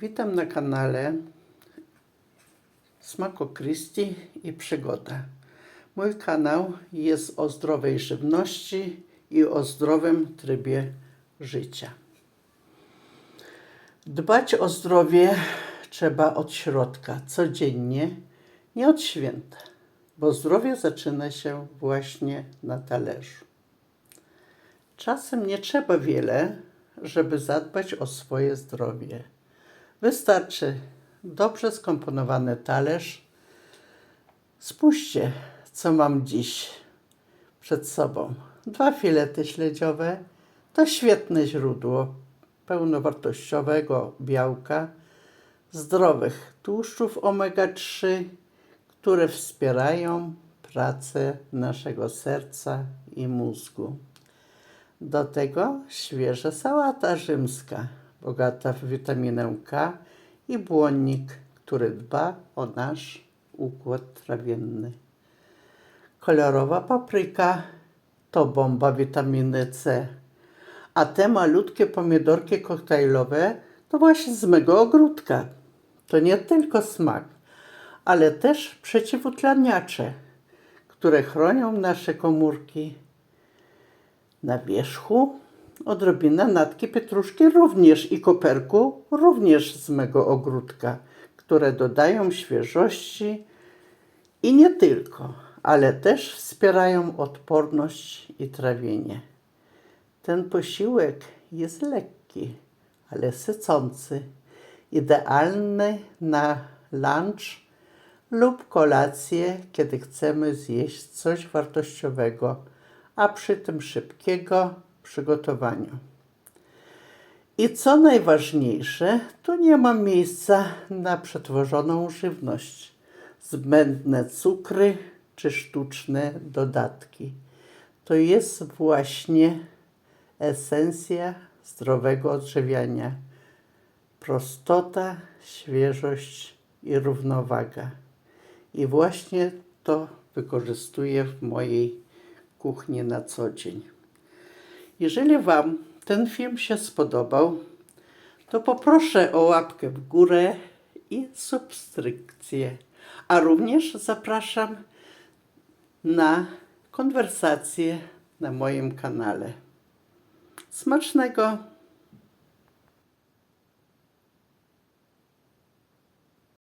Witam na kanale Smako Christi i Przygoda. Mój kanał jest o zdrowej żywności i o zdrowym trybie życia. Dbać o zdrowie trzeba od środka, codziennie, nie od święta, bo zdrowie zaczyna się właśnie na talerzu. Czasem nie trzeba wiele, żeby zadbać o swoje zdrowie. Wystarczy dobrze skomponowany talerz. Spójrzcie, co mam dziś przed sobą. Dwa filety śledziowe to świetne źródło pełnowartościowego białka, zdrowych tłuszczów omega-3, które wspierają pracę naszego serca i mózgu. Do tego świeża sałata rzymska, bogata w witaminę K i błonnik, który dba o nasz układ trawienny. Kolorowa papryka to bomba witaminy C, a te malutkie pomidorki koktajlowe to właśnie z mego ogródka. To nie tylko smak, ale też przeciwutleniacze, które chronią nasze komórki na wierzchu odrobina natki pietruszki również i koperku również z mego ogródka, które dodają świeżości i nie tylko, ale też wspierają odporność i trawienie. Ten posiłek jest lekki, ale sycący, idealny na lunch lub kolację, kiedy chcemy zjeść coś wartościowego, a przy tym szybkiego przygotowaniu. I co najważniejsze, tu nie ma miejsca na przetworzoną żywność, zbędne cukry czy sztuczne dodatki. To jest właśnie esencja zdrowego odżywiania. Prostota, świeżość i równowaga. I właśnie to wykorzystuję w mojej kuchni na co dzień. Jeżeli Wam ten film się spodobał, to poproszę o łapkę w górę i subskrypcję. A również zapraszam na konwersacje na moim kanale. Smacznego!